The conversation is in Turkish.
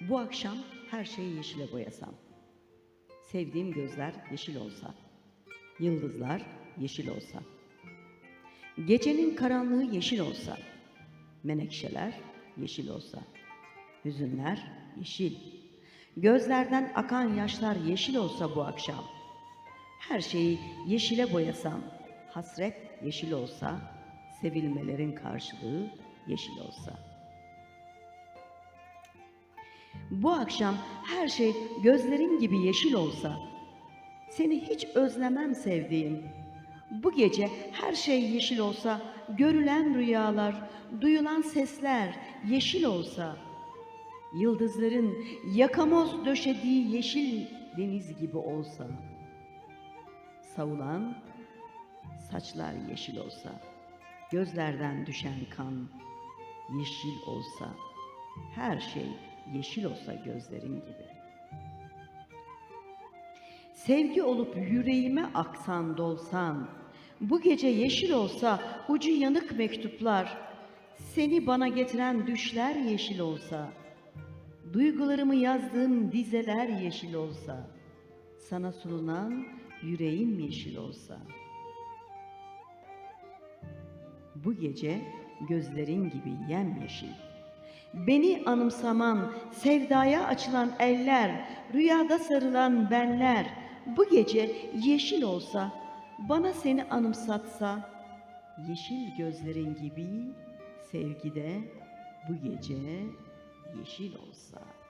Bu akşam her şeyi yeşile boyasam. Sevdiğim gözler yeşil olsa. Yıldızlar yeşil olsa. Gecenin karanlığı yeşil olsa. Menekşeler yeşil olsa. Hüzünler yeşil. Gözlerden akan yaşlar yeşil olsa bu akşam. Her şeyi yeşile boyasam. Hasret yeşil olsa. Sevilmelerin karşılığı yeşil olsa. Bu akşam her şey gözlerin gibi yeşil olsa, seni hiç özlemem sevdiğim. Bu gece her şey yeşil olsa, görülen rüyalar, duyulan sesler yeşil olsa, yıldızların yakamoz döşediği yeşil deniz gibi olsa, savulan saçlar yeşil olsa, gözlerden düşen kan yeşil olsa, her şey yeşil olsa gözlerin gibi. Sevgi olup yüreğime aksan dolsan, bu gece yeşil olsa ucu yanık mektuplar, seni bana getiren düşler yeşil olsa, duygularımı yazdığım dizeler yeşil olsa, sana sunulan yüreğim yeşil olsa. Bu gece gözlerin gibi yemyeşil. Beni anımsaman, sevdaya açılan eller, rüyada sarılan benler, bu gece yeşil olsa, bana seni anımsatsa, yeşil gözlerin gibi sevgide bu gece yeşil olsa.''